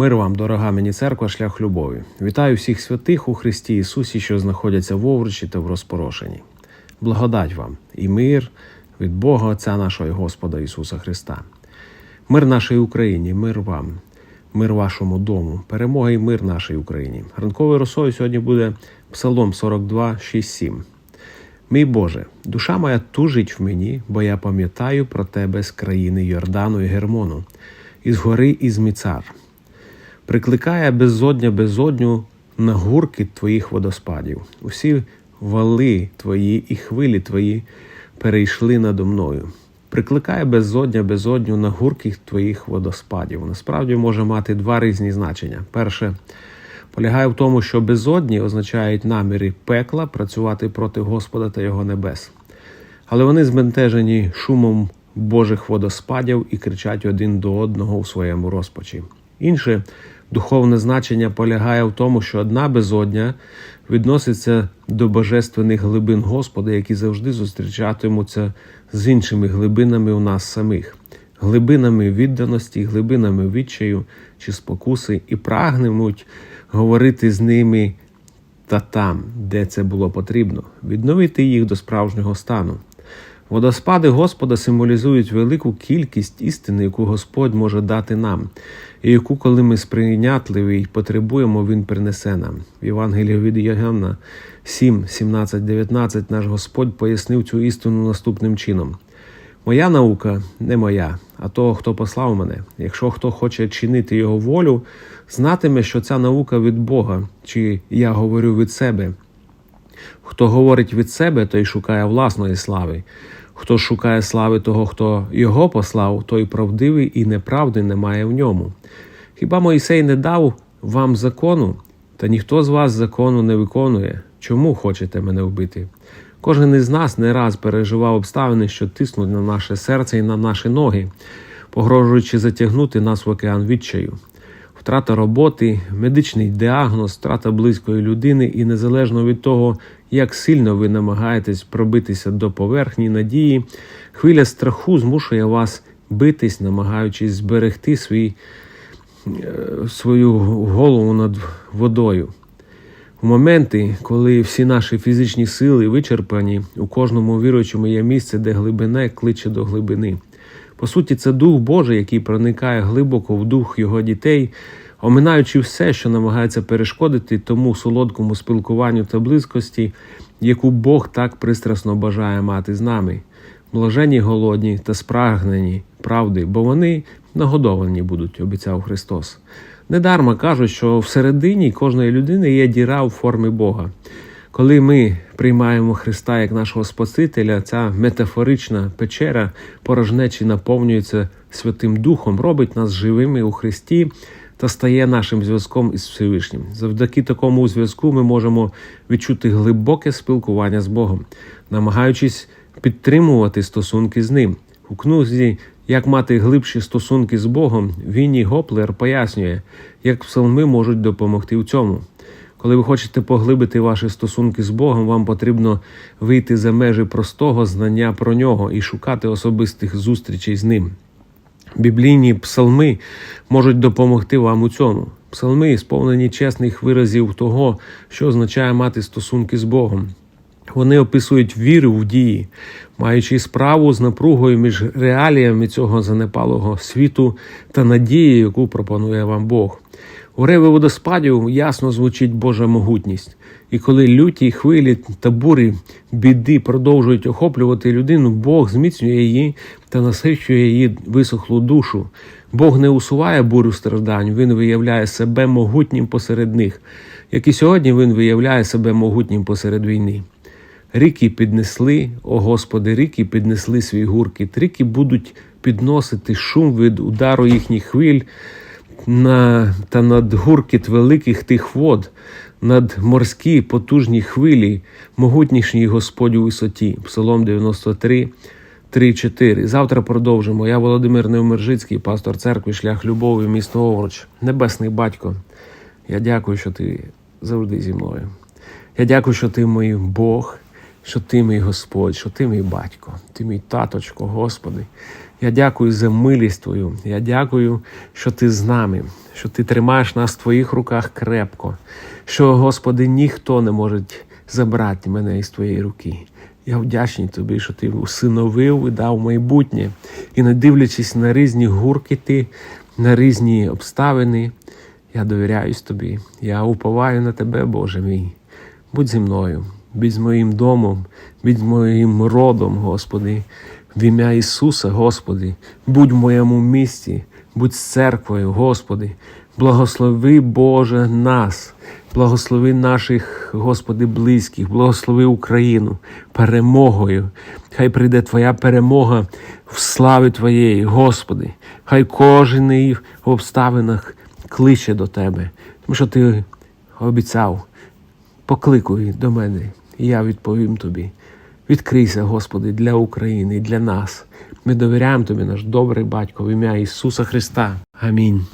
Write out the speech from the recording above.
Мир вам, дорога мені церква, шлях любові. Вітаю всіх святих у Христі Ісусі, що знаходяться в Овручі та в розпорошенні. Благодать вам і мир від Бога Отця нашого і Господа Ісуса Христа. Мир нашій Україні, мир вам, мир вашому дому, перемога і мир нашій Україні. Ранковою росою сьогодні буде Псалом 42, 6, 7. Мій Боже, душа моя тужить в мені, бо я пам'ятаю про тебе з країни Йордану і Гермону, із гори із Міцар. Прикликає безодня безодню на гурки твоїх водоспадів. Усі вали твої і хвилі твої перейшли надо мною. Прикликає безодня безодню на гурки твоїх водоспадів. Насправді може мати два різні значення. Перше полягає в тому, що безодні означають наміри пекла працювати проти Господа та Його небес. Але вони збентежені шумом Божих водоспадів і кричать один до одного у своєму розпачі. Інше духовне значення полягає в тому, що одна безодня відноситься до божественних глибин Господа, які завжди зустрічатимуться з іншими глибинами у нас самих, глибинами відданості, глибинами відчаю чи спокуси, і прагнемуть говорити з ними та там, де це було потрібно, відновити їх до справжнього стану. Водоспади Господа символізують велику кількість істини, яку Господь може дати нам, і яку, коли ми сприйнятливі й потребуємо, Він принесе нам. В Євангелії від Йоганна 7, 17, 19 наш Господь пояснив цю істину наступним чином. Моя наука не моя, а того, хто послав мене. Якщо хто хоче чинити його волю, знатиме, що ця наука від Бога, чи я говорю від себе. Хто говорить від себе, той шукає власної слави. Хто шукає слави того, хто його послав, той правдивий і неправди немає в ньому. Хіба Моїсей не дав вам закону, та ніхто з вас закону не виконує? Чому хочете мене вбити? Кожен із нас не раз переживав обставини, що тиснуть на наше серце і на наші ноги, погрожуючи затягнути нас в океан відчаю. Втрата роботи, медичний діагноз, втрата близької людини, і незалежно від того, як сильно ви намагаєтесь пробитися до поверхні надії, хвиля страху змушує вас битись, намагаючись зберегти свій, свою голову над водою. У моменти, коли всі наші фізичні сили вичерпані, у кожному віруючому є місце, де глибина кличе до глибини. По суті, це Дух Божий, який проникає глибоко в дух його дітей, оминаючи все, що намагається перешкодити тому солодкому спілкуванню та близькості, яку Бог так пристрасно бажає мати з нами. Блажені голодні та спрагнені правди, бо вони нагодовані будуть, обіцяв Христос. Недарма кажуть, що всередині кожної людини є діра у формі Бога. Коли ми приймаємо Христа як нашого Спасителя, ця метафорична печера порожнечі наповнюється Святим Духом, робить нас живими у Христі та стає нашим зв'язком із Всевишнім. Завдяки такому зв'язку ми можемо відчути глибоке спілкування з Богом, намагаючись підтримувати стосунки з ним. У кнузі як мати глибші стосунки з Богом, Вінні Гоплер пояснює, як псалми можуть допомогти в цьому. Коли ви хочете поглибити ваші стосунки з Богом, вам потрібно вийти за межі простого знання про нього і шукати особистих зустрічей з ним. Біблійні псалми можуть допомогти вам у цьому. Псалми сповнені чесних виразів того, що означає мати стосунки з Богом. Вони описують віру в дії, маючи справу з напругою між реаліями цього занепалого світу та надією, яку пропонує вам Бог. У реві водоспадів ясно звучить Божа могутність, і коли люті хвилі та бурі біди продовжують охоплювати людину, Бог зміцнює її та насичує її висохлу душу. Бог не усуває бурю страждань, Він виявляє себе могутнім посеред них, як і сьогодні Він виявляє себе могутнім посеред війни. Ріки піднесли, о Господи, ріки піднесли свій гуркіт, ріки будуть підносити шум від удару їхніх хвиль на, та над гуркіт великих тих вод, над морські потужні хвилі, могутнішній Господь у висоті. Псалом 93, 3, 4. Завтра продовжимо. Я Володимир Невмержицький, пастор церкви, шлях любові, місто Овруч, Небесний Батько. Я дякую, що ти завжди зі мною. Я дякую, що ти мій Бог. Що ти мій Господь, що ти мій батько, ти мій таточко, Господи. Я дякую за милість Твою. Я дякую, що ти з нами, що ти тримаєш нас в твоїх руках крепко, що, Господи, ніхто не може забрати мене із твоєї руки. Я вдячний тобі, що ти усиновив і дав майбутнє. І не дивлячись на різні гуркіти, на різні обставини, я довіряюсь тобі. Я уповаю на тебе, Боже мій. Будь зі мною, будь з моїм домом, будь з моїм родом, Господи. В ім'я Ісуса, Господи, будь в моєму місті, будь з церквою, Господи. Благослови, Боже, нас, благослови наших, Господи, близьких, благослови Україну перемогою. Хай прийде Твоя перемога в славі Твоєї, Господи. Хай кожен в обставинах кличе до Тебе, тому що Ти обіцяв, покликуй до мене, і я відповім Тобі. Відкрийся, Господи, для України для нас. Ми довіряємо Тобі, наш добрий батько, в ім'я Ісуса Христа. Амінь.